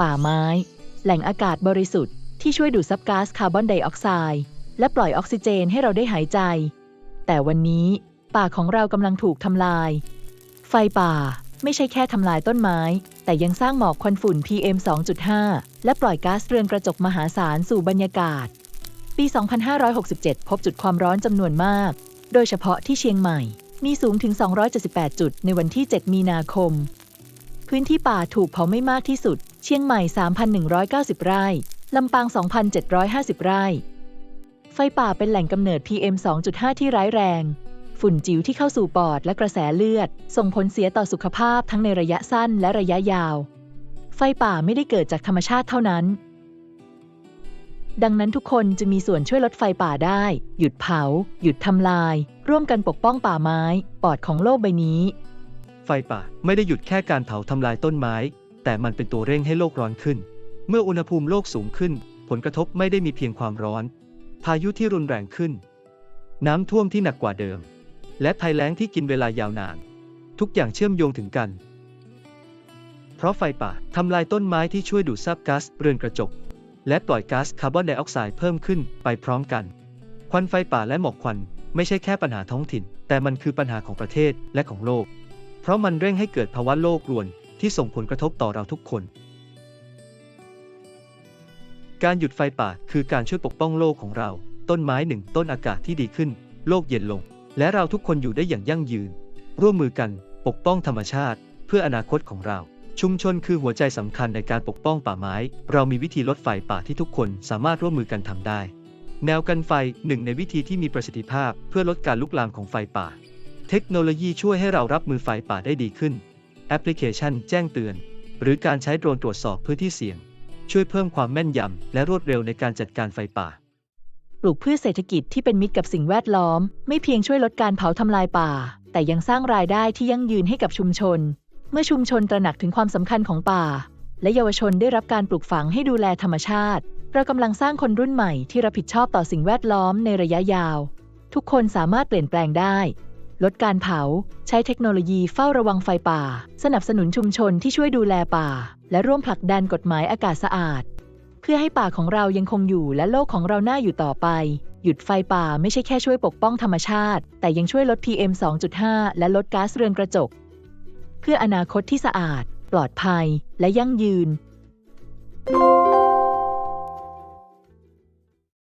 ป่าไม้ แหล่งอากาศบริสุทธิ์ที่ช่วยดูดซับก๊าซคาร์บอนไดออกไซด์และปล่อยออกซิเจนให้เราได้หายใจ แต่วันนี้ป่าของเรากำลังถูกทำลาย ไฟป่าไม่ใช่แค่ทำลายต้นไม้ แต่ยังสร้างหมอกควันฝุ่น PM 2.5 และปล่อยก๊าซเรือนกระจกมหาศาลสู่บรรยากาศ ปี 2567 พบจุดความร้อนจำนวนมาก โดยเฉพาะที่เชียงใหม่ มีสูงถึง 278 จุดในวันที่ 7 มีนาคม พื้นที่ป่าถูกเผาไม่มากที่สุด เชียงใหม่ 3,190 ไร่ ลำปาง 2,750 ไร่ ไฟป่าเป็นแหล่งกำเนิด PM 2.5 ที่ร้ายแรง ฝุ่นจิ๋วที่เข้าสู่ปอดและกระแสเลือด ส่งผลเสียต่อสุขภาพทั้งในระยะสั้นและระยะยาว ไฟป่าไม่ได้เกิดจากธรรมชาติเท่านั้น ดังนั้นทุกคนจะมีส่วนช่วยลดไฟป่าได้ หยุดเผา หยุดทำลาย ร่วมกันปกป้องป่าไม้ ปอดของโลกใบนี้ ไฟป่าไม่ได้หยุดแค่การเผาทำลายต้นไม้ แต่มันเป็นตัวเร่งให้โลกร้อนขึ้น เมื่ออุณหภูมิโลกสูงขึ้น ผลกระทบไม่ได้มีเพียงความร้อน พายุที่รุนแรงขึ้น น้ำท่วมที่หนักกว่าเดิม และภัยแล้งที่กินเวลายาวนาน ทุกอย่างเชื่อมโยงถึงกัน เพราะไฟป่าทำลายต้นไม้ที่ช่วยดูดซับก๊าซเรือนกระจก และปล่อยก๊าซคาร์บอนไดออกไซด์เพิ่มขึ้นไปพร้อมกัน ควันไฟป่าและหมอกควันไม่ใช่แค่ปัญหาท้องถิ่น แต่มันคือปัญหาของประเทศและของโลก เพราะมันเร่งให้เกิดภาวะโลกรวน ที่ส่งผลกระทบต่อเราทุกคน การหยุดไฟป่าคือการช่วยปกป้องโลกของเรา ต้นไม้หนึ่งต้นอากาศที่ดีขึ้น โลกเย็นลง และเราทุกคนอยู่ได้อย่างยั่งยืน ร่วมมือกันปกป้องธรรมชาติ เพื่ออนาคตของเรา ชุมชนคือหัวใจสำคัญในการปกป้องป่าไม้ เรามีวิธีลดไฟป่าที่ทุกคนสามารถร่วมมือกันทำได้ แนวกันไฟหนึ่งในวิธีที่มีประสิทธิภาพ เพื่อลดการลุกลามของไฟป่า เทคโนโลยีช่วยให้เรารับมือไฟป่าได้ดีขึ้น แอปพลิเคชันแจ้งเตือน หรือการใช้โดรนตรวจสอบพื้นที่เสี่ยง ช่วยเพิ่มความแม่นยำและรวดเร็วในการจัดการไฟป่า ปลูกพืชเศรษฐกิจที่เป็นมิตรกับสิ่งแวดล้อม ไม่เพียงช่วยลดการเผาทำลายป่า แต่ยังสร้างรายได้ที่ยั่งยืนให้กับชุมชน เมื่อชุมชนตระหนักถึงความสำคัญของป่า และเยาวชนได้รับการปลูกฝังให้ดูแลธรรมชาติ เรากำลังสร้างคนรุ่นใหม่ที่รับผิดชอบต่อสิ่งแวดล้อมในระยะยาว ทุกคนสามารถเปลี่ยนแปลงได้ ลดการเผา ใช้เทคโนโลยีเฝ้าระวังไฟป่า สนับสนุนชุมชนที่ช่วยดูแลป่า และร่วมผลักดันกฎหมายอากาศสะอาด เพื่อให้ป่าของเรายังคงอยู่และโลกของเราน่าอยู่ต่อไป หยุดไฟป่าไม่ใช่แค่ช่วยปกป้องธรรมชาติ แต่ยังช่วยลด PM 2.5 และลดก๊าซเรือนกระจก เพื่ออนาคตที่สะอาด ปลอดภัย และยั่งยืน